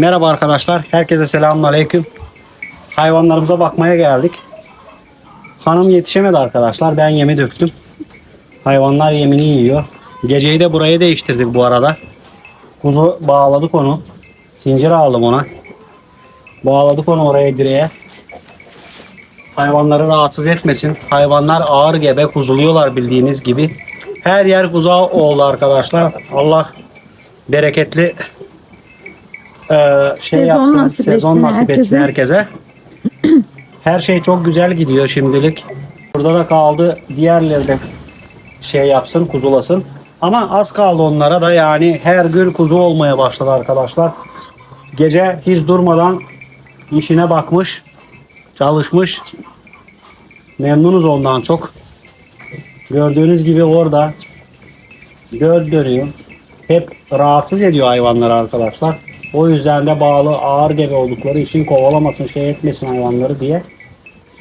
Merhaba arkadaşlar. Herkese selamun aleyküm. Hayvanlarımıza bakmaya geldik. Hanım yetişemedi arkadaşlar. Ben yemi döktüm. Hayvanlar yemini yiyor. Geceyi de burayı değiştirdik bu arada. Kuzu bağladık onu. Zincir aldım ona. Bağladık onu oraya direğe. Hayvanları rahatsız etmesin. Hayvanlar ağır gebe kuzuluyorlar bildiğiniz gibi. Her yer kuzu oldu arkadaşlar. Allah bereketli eee, şey Sezon yapsın. nasip sezon etsin nasip etsin herkese. Her şey çok güzel gidiyor şimdilik. Burada da kaldı. Diğerleri de şey yapsın, kuzulasın. Ama az kaldı onlara da yani her gün kuzu olmaya başladı arkadaşlar. Gece hiç durmadan işine bakmış, çalışmış. Memnunuz ondan çok. Gördüğünüz gibi orada göl dönüyor. Hep rahatsız ediyor hayvanları arkadaşlar. O yüzden de bağlı ağır gebe oldukları için kovalamasın, şey etmesin hayvanları diye.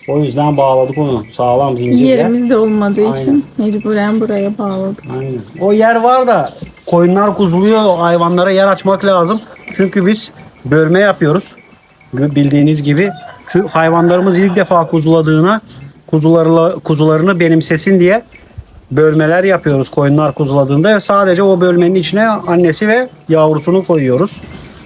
O yüzden bağladık onu sağlam zincirle. Yerimiz de olmadığı Aynen. için mecburen buraya bağladık. Aynen. O yer var da koyunlar kuzuluyor. Hayvanlara yer açmak lazım. Çünkü biz bölme yapıyoruz. Bildiğiniz gibi. Şu hayvanlarımız ilk defa kuzuladığına kuzularla, kuzularını benimsesin diye bölmeler yapıyoruz koyunlar kuzuladığında. ve Sadece o bölmenin içine annesi ve yavrusunu koyuyoruz.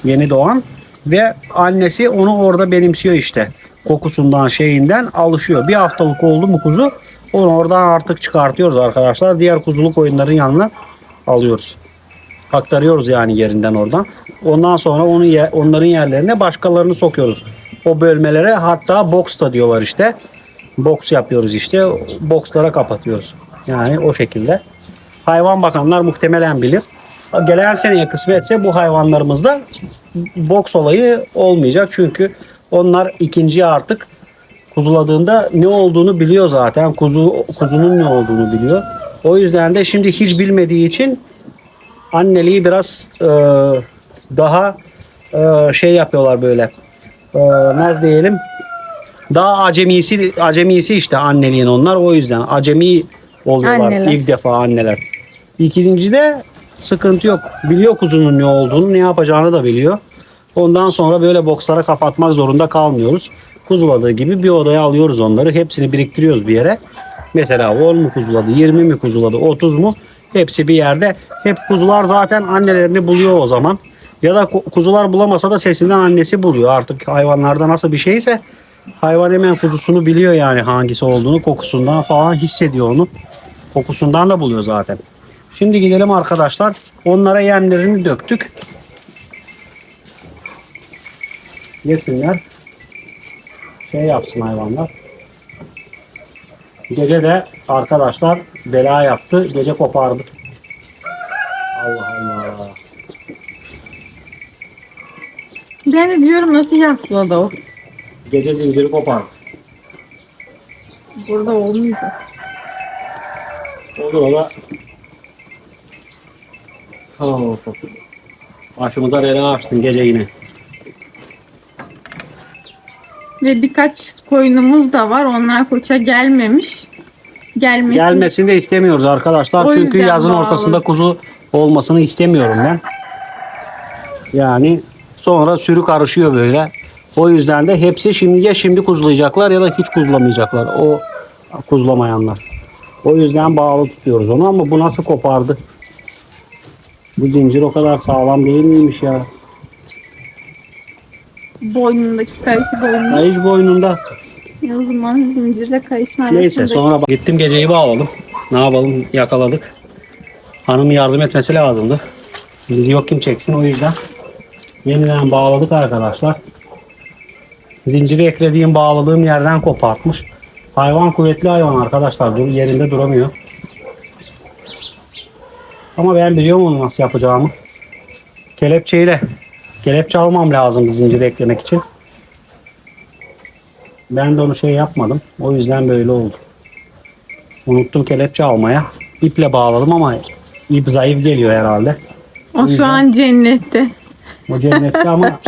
Yeni doğan. Ve annesi onu orada benimsiyor işte. Kokusundan şeyinden alışıyor. Bir haftalık oldu mu kuzu onu oradan artık çıkartıyoruz arkadaşlar. Diğer kuzulu koyunların yanına alıyoruz. Aktarıyoruz yani yerinden oradan. Ondan sonra onu ye- onların yerlerine başkalarını sokuyoruz. O bölmelere hatta box da diyorlar işte. Box yapıyoruz işte. Boxlara kapatıyoruz. Yani o şekilde. Hayvan bakanlar muhtemelen bilir. Gelen seneye kısmetse bu hayvanlarımızda box olayı olmayacak. Çünkü onlar ikinciye artık kuzuladığında ne olduğunu biliyor zaten. Kuzu kuzunun ne olduğunu biliyor. O yüzden de şimdi hiç bilmediği için anneliği biraz e, daha e, şey yapıyorlar böyle. E, ne diyelim? Daha acemisi acemisi işte anneliğin onlar. O yüzden acemi oluyorlar Anneler. ilk defa anneler. İkinci de sıkıntı yok. Biliyor kuzunun ne olduğunu, ne yapacağını da biliyor. Ondan sonra böyle bokslara kapatmak zorunda kalmıyoruz. Kuzuladığı gibi bir odaya alıyoruz onları. Hepsini biriktiriyoruz bir yere. Mesela 10 mu kuzuladı, 20 mi kuzuladı, 30 mu? Hepsi bir yerde. Hep kuzular zaten annelerini buluyor o zaman. Ya da ku- kuzular bulamasa da sesinden annesi buluyor. Artık hayvanlarda nasıl bir şeyse hayvan hemen kuzusunu biliyor yani hangisi olduğunu. Kokusundan falan hissediyor onu. Kokusundan da buluyor zaten. Şimdi gidelim arkadaşlar. Onlara yemlerini döktük. Yesinler. Şey yapsın hayvanlar. Gece de arkadaşlar bela yaptı. Gece kopardı. Allah Allah. Ben de diyorum nasıl yasladı o. Gece zinciri kopardı. Burada olmayacak. Olur ola. Oh, Başımıza bela açtın gece yine. Ve birkaç koyunumuz da var. Onlar koça gelmemiş. Gelmesin. Gelmesini de istemiyoruz arkadaşlar. O Çünkü yüzden yazın bağlı. ortasında kuzu olmasını istemiyorum ben. Yani sonra sürü karışıyor böyle. O yüzden de hepsi şimdi ya şimdi kuzulayacaklar ya da hiç kuzulamayacaklar. O kuzulamayanlar. O yüzden bağlı tutuyoruz onu ama bu nasıl kopardı? Bu zincir o kadar sağlam değil miymiş ya? Boynundaki kayışı boynunda. Kayış boynunda. O zaman zincirle kayışın Neyse arasında- sonra bak- gittim geceyi bağladım. Ne yapalım yakaladık. Hanım yardım etmesi lazımdı. Bizi yok kim çeksin o yüzden. Yeniden bağladık arkadaşlar. Zinciri eklediğim bağladığım yerden kopartmış. Hayvan kuvvetli hayvan arkadaşlar. Dur, yerinde duramıyor. Ama ben biliyorum onu nasıl yapacağımı. Kelepçeyle kelepçe almam lazım zinciri eklemek için. Ben de onu şey yapmadım. O yüzden böyle oldu. Unuttum kelepçe almaya. İple bağladım ama ip zayıf geliyor herhalde. O şu an cennette. O cennette ama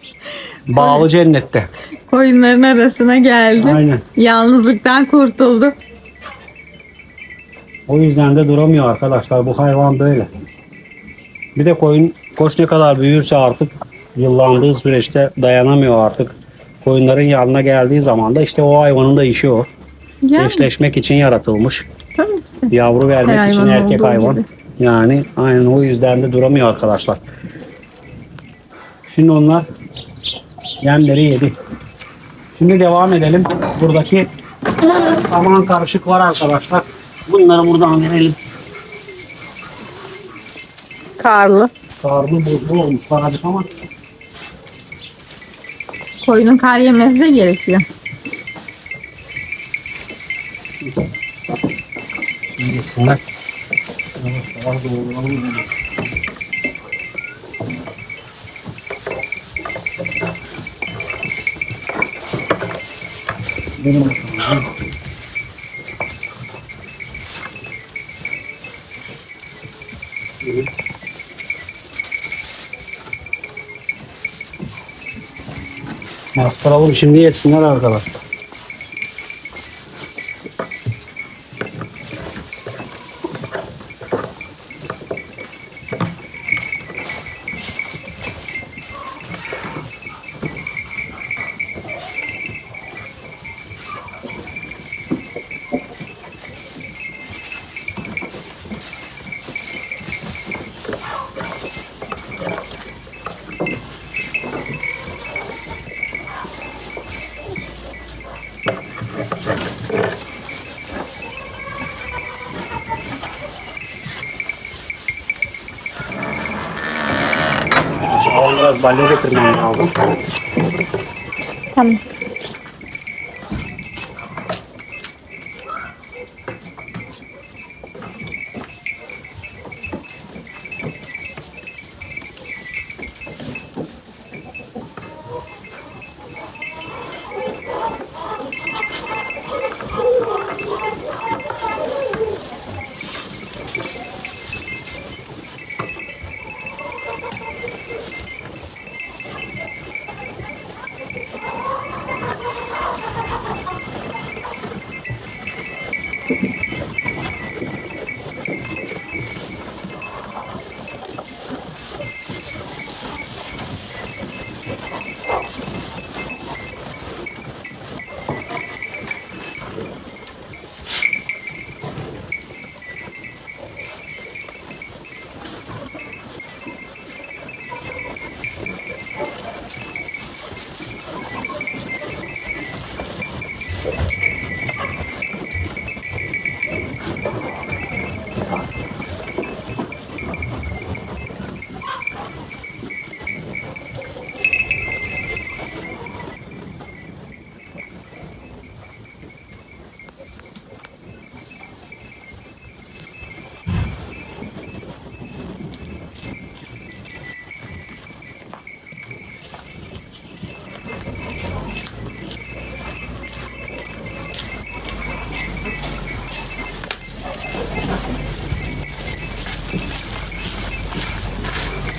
bağlı cennette. Koyunların arasına geldi. Aynen. Yalnızlıktan kurtuldu. O yüzden de duramıyor arkadaşlar. Bu hayvan böyle. Bir de koyun koç ne kadar büyürse artık yıllandığı süreçte dayanamıyor artık. Koyunların yanına geldiği zaman da işte o hayvanın da işi o. Yani, Eşleşmek için yaratılmış. tabii. Yavru vermek Her için erkek hayvan. gibi. Yani aynen o yüzden de duramıyor arkadaşlar. Şimdi onlar yemleri yedi. Şimdi devam edelim. Buradaki saman karışık var arkadaşlar. Bunları buradan verelim. Karlı. Karlı buzlu olmuşlar azıcık ama Koyunun kar yemesi de gerekiyor. iyi yesinler. Yavaş doğrayalım. Benim bakalım. Bastıralım şimdi yesinler arkadaşlar. Ama biraz balya getirmem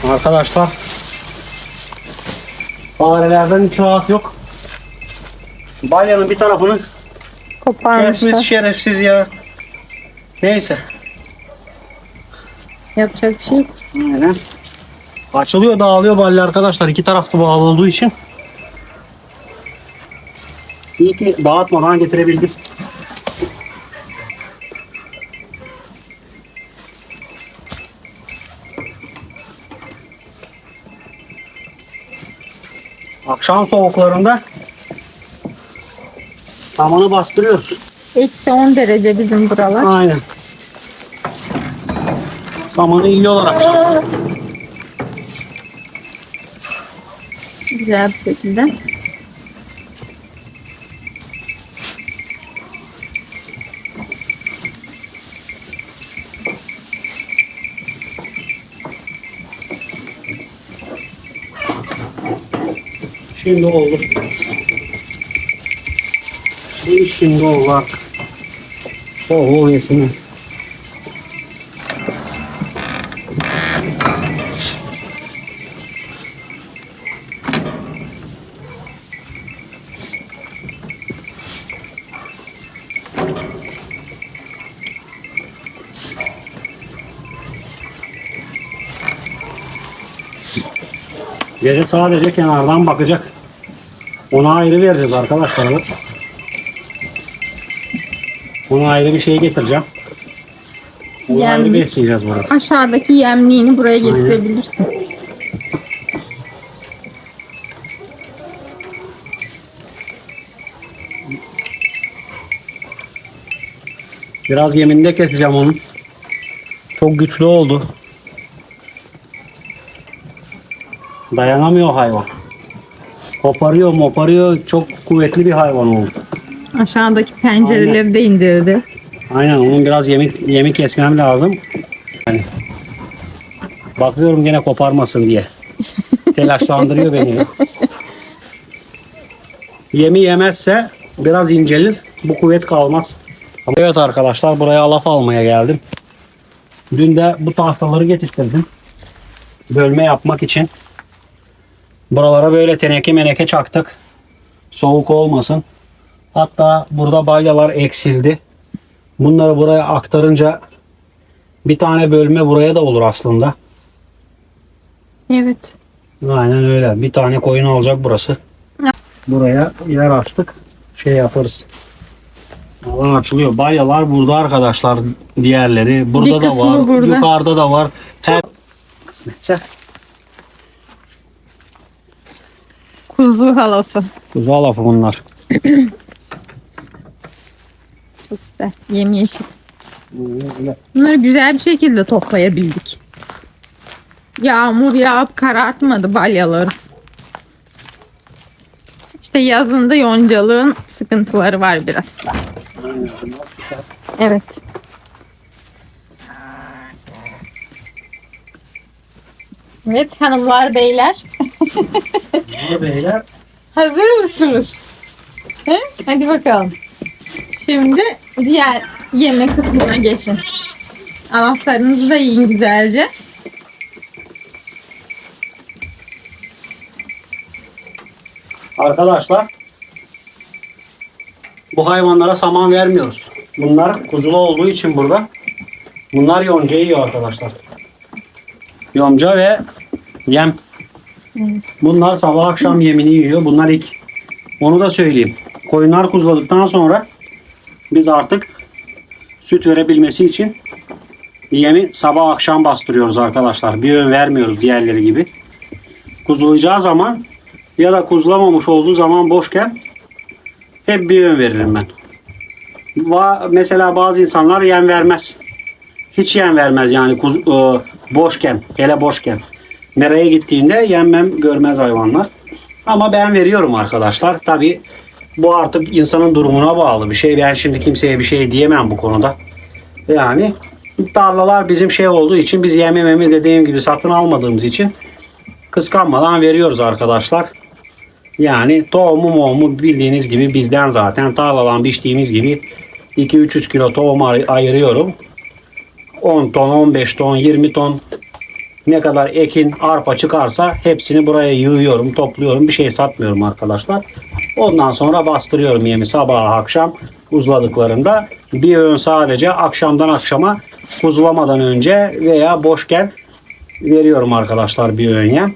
Arkadaşlar farelerden hiç rahat yok. Balyanın bir tarafını kesmiş Koparmışlar. şerefsiz ya. Neyse. Yapacak bir şey yok. Aynen. Açılıyor dağılıyor balya arkadaşlar. iki taraflı bağlı olduğu için. İyi ki dağıtmadan getirebildim. Akşam soğuklarında samanı bastırıyoruz. Eksi 10 derece bizim buralar. Aynen. Samanı yiyorlar akşam. Güzel bir şekilde. şimdi oldu. Bu şimdi oldu bak. Oh oluyorsun. Oh, Gece sadece kenardan bakacak. Ona ayrı vereceğiz arkadaşlar. Ona ayrı bir şey getireceğim. Onu ayrı Yemlik. besleyeceğiz burada. Aşağıdaki yemliğini buraya getirebilirsin. Biraz yeminde keseceğim onun. Çok güçlü oldu. Dayanamıyor hayvan. Koparıyor moparıyor. Çok kuvvetli bir hayvan oldu. Aşağıdaki pencereleri de indirdi. Aynen onun biraz yemek yemek kesmem lazım. Yani bakıyorum gene koparmasın diye. Telaşlandırıyor beni. Yemi yemezse biraz incelir. Bu kuvvet kalmaz. Evet arkadaşlar buraya laf almaya geldim. Dün de bu tahtaları getirdim. Bölme yapmak için. Buralara böyle teneke meneke çaktık. Soğuk olmasın. Hatta burada balyalar eksildi. Bunları buraya aktarınca bir tane bölme buraya da olur aslında. Evet. Aynen öyle. Bir tane koyun alacak burası. Buraya yer açtık. Şey yaparız. Alan açılıyor. Balyalar burada arkadaşlar. Diğerleri. Burada da var. burada. Yukarıda da var. Her kısmetse. Kuzu halası. Kuzu lafı bunlar. Çok güzel. Yemyeşil. Bunları güzel bir şekilde toplayabildik. Yağmur yağıp karartmadı balyaları. İşte yazında yoncalığın sıkıntıları var biraz. Evet. Evet hanımlar beyler. Beyler Hazır mısınız? He? Hadi bakalım. Şimdi diğer yeme kısmına geçin. Anahtarınızı da yiyin güzelce. Arkadaşlar bu hayvanlara saman vermiyoruz. Bunlar kuzulu olduğu için burada. Bunlar yonca yiyor arkadaşlar. Yonca ve yem. Bunlar sabah akşam yemini yiyor. Bunlar ilk. Onu da söyleyeyim. Koyunlar kuzuladıktan sonra biz artık süt verebilmesi için yemi sabah akşam bastırıyoruz arkadaşlar. Bir öğün vermiyoruz diğerleri gibi. Kuzulayacağı zaman ya da kuzlamamış olduğu zaman boşken hep bir yön veririm ben. Mesela bazı insanlar yem vermez. Hiç yem vermez yani e, boşken, hele boşken. Meraya gittiğinde yemmem görmez hayvanlar. Ama ben veriyorum arkadaşlar. Tabi bu artık insanın durumuna bağlı bir şey. Ben şimdi kimseye bir şey diyemem bu konuda. Yani tarlalar bizim şey olduğu için biz yemememi dediğim gibi satın almadığımız için kıskanmadan veriyoruz arkadaşlar. Yani tohumu mohumu bildiğiniz gibi bizden zaten tarladan biçtiğimiz gibi 2-300 kilo tohum ay- ayırıyorum. 10 ton, 15 ton, 20 ton ne kadar ekin, arpa çıkarsa hepsini buraya yığıyorum, topluyorum. Bir şey satmıyorum arkadaşlar. Ondan sonra bastırıyorum yemi sabah akşam uzladıklarında. Bir öğün sadece akşamdan akşama kuzulamadan önce veya boşken veriyorum arkadaşlar bir öğün yem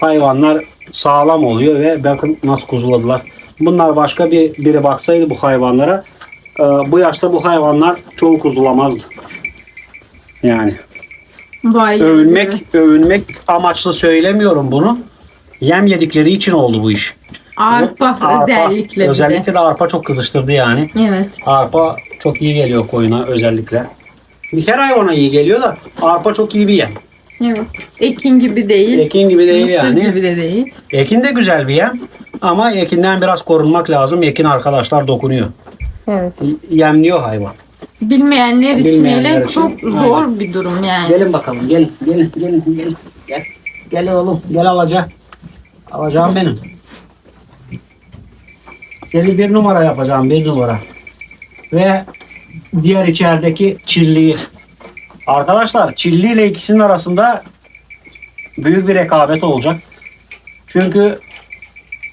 hayvanlar sağlam oluyor ve bakın nasıl kuzuladılar. Bunlar başka bir biri baksaydı bu hayvanlara e, bu yaşta bu hayvanlar çoğu kuzulamazdı. Yani Vay övünmek övünmek amaçlı söylemiyorum bunu. Yem yedikleri için oldu bu iş. Arpa, özellikle. bir de. özellikle de arpa çok kızıştırdı yani. Evet. Arpa çok iyi geliyor koyuna özellikle. Her hayvana iyi geliyor da arpa çok iyi bir yem. Evet. Ekin gibi değil. Ekin gibi değil Mısır yani. gibi de değil. Ekin de güzel bir yem ama ekinden biraz korunmak lazım. Ekin arkadaşlar dokunuyor. Evet. Yemliyor hayvan. Bilmeyenler için Bilmeyenler hele için, çok zor bir durum yani. Gelin bakalım gelin gelin gelin gelin. Gel. Gel oğlum gel alaca. Alacağım benim. Seni bir numara yapacağım bir numara. Ve diğer içerideki çilliyi. Arkadaşlar çilli ile ikisinin arasında büyük bir rekabet olacak. Çünkü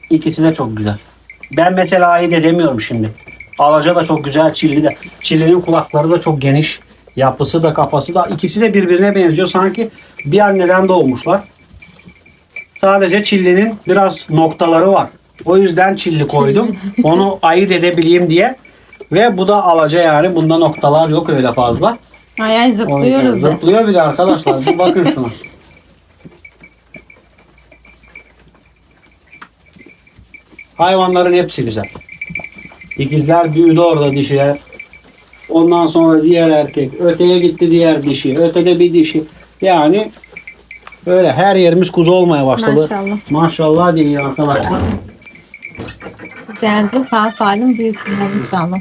ikisi de çok güzel. Ben mesela ayırt edemiyorum şimdi. Alaca da çok güzel, çilli de. Çillinin kulakları da çok geniş. Yapısı da kafası da ikisi de birbirine benziyor. Sanki bir anneden doğmuşlar. Sadece çillinin biraz noktaları var. O yüzden çilli koydum. Onu ayırt edebileyim diye. Ve bu da alaca yani. Bunda noktalar yok öyle fazla. Ay ay zıplıyoruz da. Zıplıyor bir de arkadaşlar. Bir bakın şuna. Hayvanların hepsi güzel. İkizler büyüdü orada dişiler. Ondan sonra diğer erkek. Öteye gitti diğer dişi. Ötede bir dişi. Yani böyle her yerimiz kuzu olmaya başladı. Maşallah. Maşallah diye arkadaşlar. Güzelce sağ salim büyüsünler inşallah.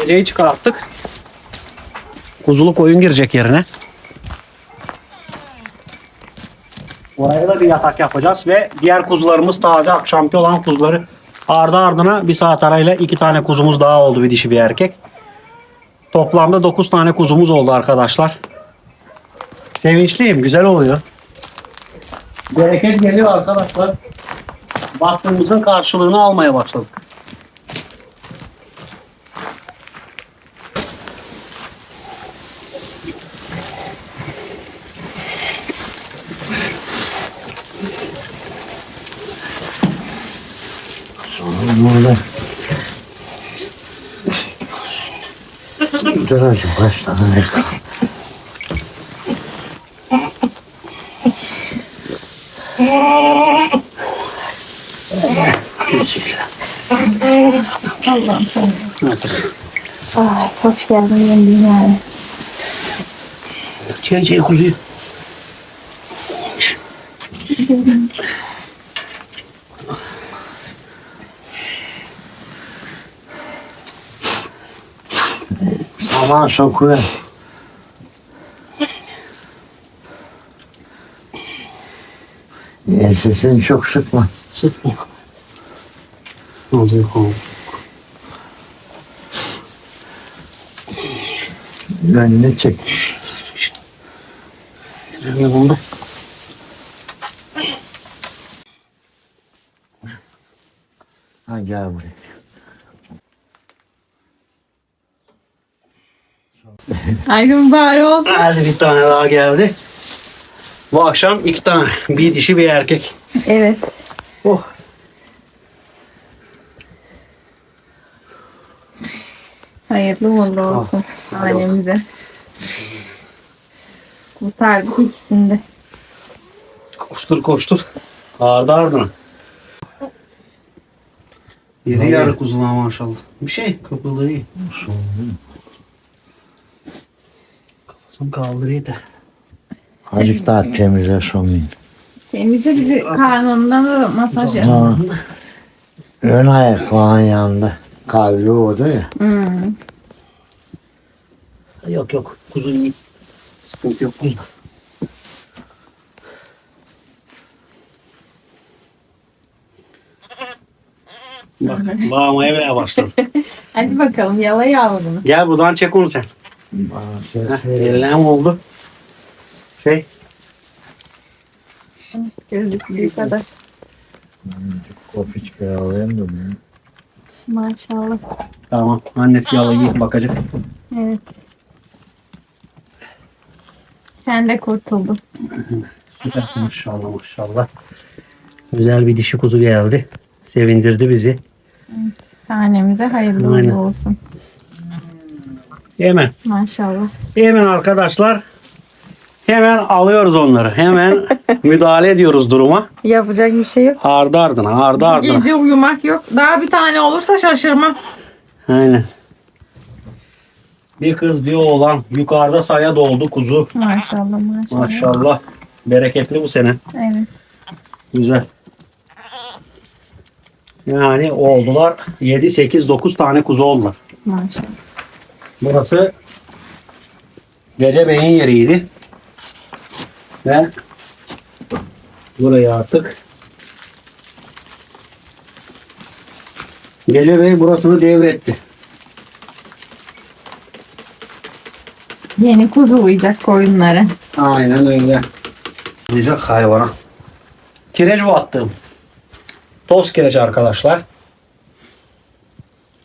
Geceyi çıkarttık. Kuzulu koyun girecek yerine. Oraya da bir yatak yapacağız ve diğer kuzularımız taze akşamki olan kuzuları ardı ardına bir saat arayla iki tane kuzumuz daha oldu bir dişi bir erkek. Toplamda 9 tane kuzumuz oldu arkadaşlar. Sevinçliyim güzel oluyor. Bereket geliyor arkadaşlar. Baktığımızın karşılığını almaya başladık. Burada. Dur hocam kaç tane Nasıl? Ay hoş geldin yendiğin yani. Çiğ çiğ kuzuyu. Saman sokuyor. Ensesini çok sıkma. Sıkma. Ağzını kov. Önüne çek. Ne buldu? Ha gel buraya. Ayrım bari olsun. Hadi bir tane daha geldi. Bu akşam iki tane. Bir dişi bir erkek. Evet. Oh. Hayırlı uğurlu olsun ailemize. Kurtardık ikisini de. Koştur koştur. Ağırdı ardına. Yedi yarı kuzular maşallah. Bir şey kıpıldı iyi. Kafasını kaldırıyor da. Azıcık daha temizle sonlayın. Temizle bizi karnından da masaj yap. Ha. Ön ayak falan yandı. Kalbi orada ya. Hmm. Yok yok. Kuzu iyi. Sıkıntı yok bunda. Bak bağlamaya bile başladı. Hadi bakalım yala yavrunu. Gel buradan çek onu sen. Mi oldu? Şey. Gözlüklüğü kadar. Kopiçkayı alayım da bunu. Maşallah. Tamam. Annesi yalayı bakacak. Evet. Sen de kurtuldun. Süper. Maşallah maşallah. Güzel bir dişi kuzu geldi. Sevindirdi bizi. Tanemize hayırlı Aynen. olsun. Hemen. Maşallah. Hemen arkadaşlar. Hemen alıyoruz onları. Hemen müdahale ediyoruz duruma. Yapacak bir şey yok. Ardı ardına, ardı ardına. Gece uyumak yok. Daha bir tane olursa şaşırmam. Aynen. Bir kız bir oğlan. Yukarıda saya doldu kuzu. Maşallah maşallah. Maşallah. Bereketli bu sene. Evet. Güzel. Yani oldular. 7, 8, 9 tane kuzu oldular. Maşallah. Burası Gece Bey'in yeriydi. Ve burayı artık Gece Bey burasını devretti. Yeni kuzu uyacak koyunlara. Aynen öyle. Diyecek hayvana. Kireç bu attığım. Toz kireç arkadaşlar.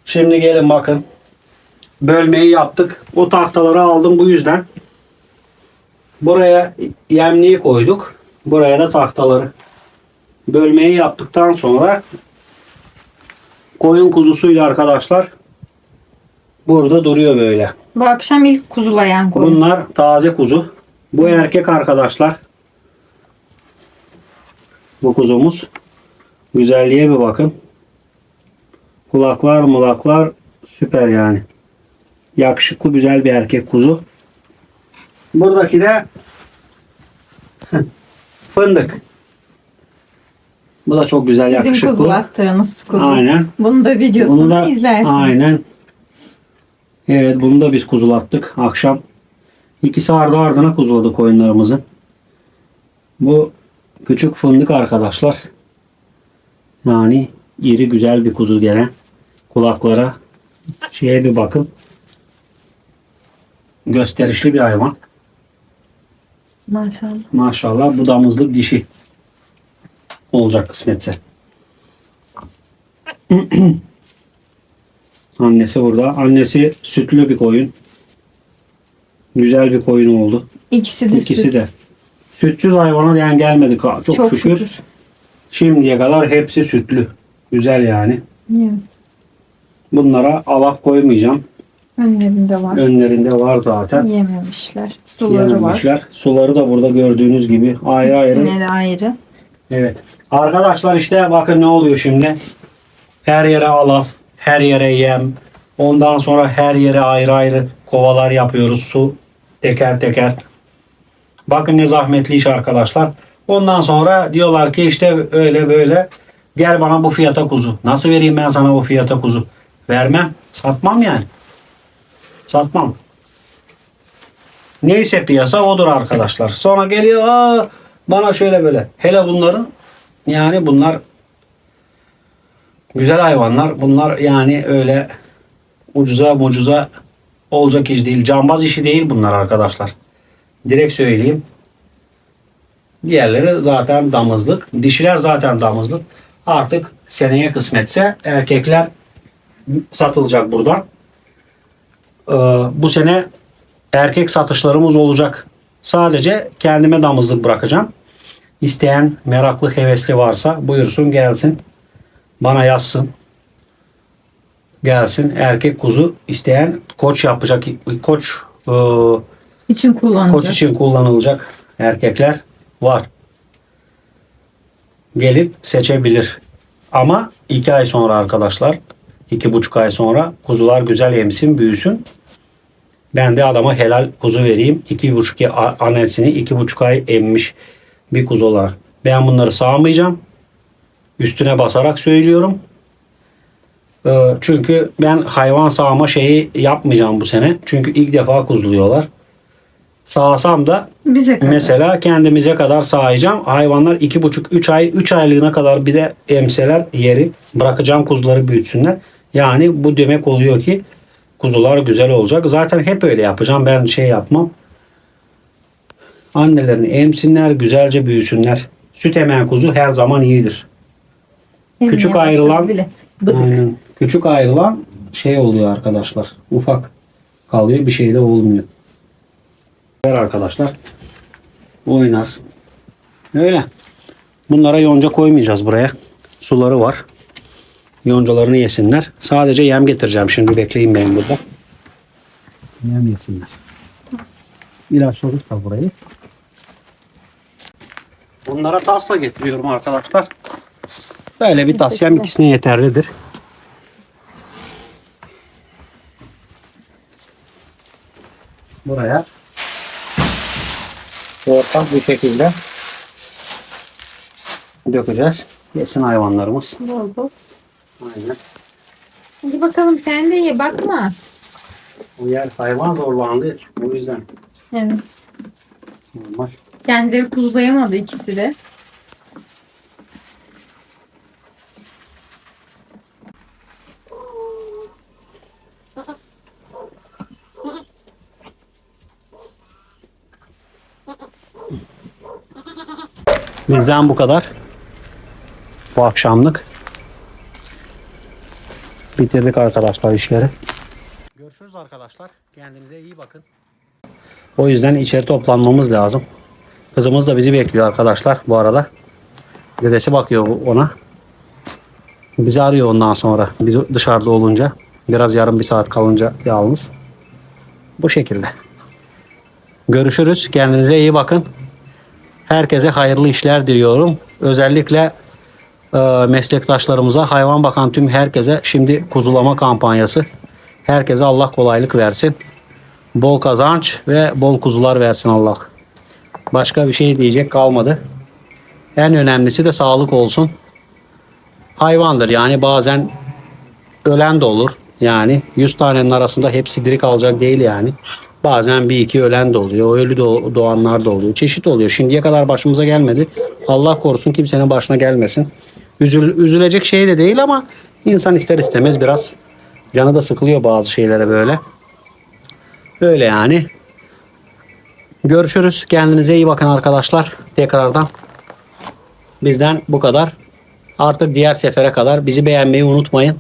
Şimdi gelin bakın. Bölmeyi yaptık. O tahtaları aldım bu yüzden. Buraya yemliği koyduk. Buraya da tahtaları. Bölmeyi yaptıktan sonra koyun kuzusuyla arkadaşlar burada duruyor böyle. Bu akşam ilk kuzulayan koyun. Bunlar taze kuzu. Bu erkek arkadaşlar. Bu kuzumuz. Güzelliğe bir bakın. Kulaklar mulaklar süper yani. Yakışıklı güzel bir erkek kuzu. Buradaki de fındık. Bu da çok güzel Sizin yakışıklı. kuzulattığınız kuzu. Aynen. Bunu da videosunu Bunu da izlersiniz. aynen. Evet bunu da biz kuzulattık akşam. İkisi ardı ardına kuzuladık koyunlarımızı. Bu küçük fındık arkadaşlar. Yani iri güzel bir kuzu gene. Kulaklara şeye bir bakın. Gösterişli bir hayvan. Maşallah. Maşallah bu damızlık dişi olacak kısmetse. Annesi burada. Annesi sütlü bir koyun. Güzel bir koyun oldu. İkisi de İkisi süt. de. Sütsüz hayvana yani gelmedi. Çok, Çok şükür. şükür. Şimdiye kadar hepsi sütlü. Güzel yani. Evet. Bunlara alaf koymayacağım. Önlerinde var. Önlerinde var zaten. Yememişler. Suları var. Yememişler. Suları da burada gördüğünüz gibi ayrı ayrı. İkisine de ayrı. Evet. Arkadaşlar işte bakın ne oluyor şimdi. Her yere alaf, her yere yem. Ondan sonra her yere ayrı ayrı kovalar yapıyoruz. Su teker teker. Bakın ne zahmetli iş arkadaşlar. Ondan sonra diyorlar ki işte öyle böyle gel bana bu fiyata kuzu. Nasıl vereyim ben sana bu fiyata kuzu? Vermem. Satmam yani. Satmam. Neyse piyasa odur arkadaşlar. Sonra geliyor Aa, bana şöyle böyle. Hele bunların yani bunlar güzel hayvanlar. Bunlar yani öyle ucuza mucuza olacak iş değil. Cambaz işi değil bunlar arkadaşlar. Direkt söyleyeyim. Diğerleri zaten damızlık. Dişiler zaten damızlık. Artık seneye kısmetse erkekler satılacak buradan. Ee, bu sene erkek satışlarımız olacak. Sadece kendime damızlık bırakacağım. İsteyen meraklı hevesli varsa buyursun gelsin. Bana yazsın. Gelsin erkek kuzu isteyen koç yapacak koç e, İçin kullanacak. koç için kullanılacak erkekler var. Gelip seçebilir. Ama iki ay sonra arkadaşlar iki buçuk ay sonra kuzular güzel emsin büyüsün. Ben de adama helal kuzu vereyim. İki buçuk ay- annesini iki buçuk ay emmiş bir kuzu olarak. Ben bunları sağmayacağım. Üstüne basarak söylüyorum. Ee, Çünkü ben hayvan sağma şeyi yapmayacağım bu sene. Çünkü ilk defa kuzuluyorlar. Sağsam da Bize kadar. Mesela kendimize kadar sağacağım. Hayvanlar 2,5-3 ay 3 aylığına kadar bir de emseler yeri bırakacağım kuzuları büyütsünler. Yani bu demek oluyor ki kuzular güzel olacak. Zaten hep öyle yapacağım. Ben şey yapmam. Annelerini emsinler, güzelce büyüsünler. Süt emen kuzu her zaman iyidir. Emmeye küçük ayrılan- Bile. Aynen. Küçük ayrılan şey oluyor arkadaşlar. Ufak kalıyor. Bir şey de olmuyor. Arkadaşlar oynar. Öyle. Bunlara yonca koymayacağız buraya. Suları var. Yoncalarını yesinler. Sadece yem getireceğim. Şimdi bekleyin ben burada. Yem yesinler. İlaçladık da burayı. Bunlara tasla getiriyorum arkadaşlar. Böyle bir tas yem ikisine yeterlidir. Buraya ortak bir şekilde dökeceğiz. Yesin hayvanlarımız. Bol bol. Aynen. Hadi bakalım sen de ye bakma. Bu yer hayvan zorlandı. O yüzden Evet. normal. Kendileri kuzulayamadı ikisi de. Bizden bu kadar. Bu akşamlık. Bitirdik arkadaşlar işleri. Görüşürüz arkadaşlar. Kendinize iyi bakın. O yüzden içeri toplanmamız lazım. Kızımız da bizi bekliyor arkadaşlar bu arada. Dedesi bakıyor ona. Bizi arıyor ondan sonra. Biz dışarıda olunca. Biraz yarım bir saat kalınca yalnız. Bu şekilde. Görüşürüz. Kendinize iyi bakın. Herkese hayırlı işler diliyorum. Özellikle meslektaşlarımıza, hayvan bakan tüm herkese şimdi kuzulama kampanyası. Herkese Allah kolaylık versin. Bol kazanç ve bol kuzular versin Allah. Başka bir şey diyecek kalmadı. En önemlisi de sağlık olsun. Hayvandır yani bazen ölen de olur. Yani 100 tanenin arasında hepsi diri kalacak değil yani. Bazen bir iki ölen de oluyor. Ölü doğ- doğanlar da oluyor. Çeşit oluyor. Şimdiye kadar başımıza gelmedi. Allah korusun kimsenin başına gelmesin. Üzül, üzülecek şey de değil ama insan ister istemez biraz canı da sıkılıyor bazı şeylere böyle. Öyle yani. Görüşürüz. Kendinize iyi bakın arkadaşlar. Tekrardan bizden bu kadar. Artık diğer sefere kadar bizi beğenmeyi unutmayın.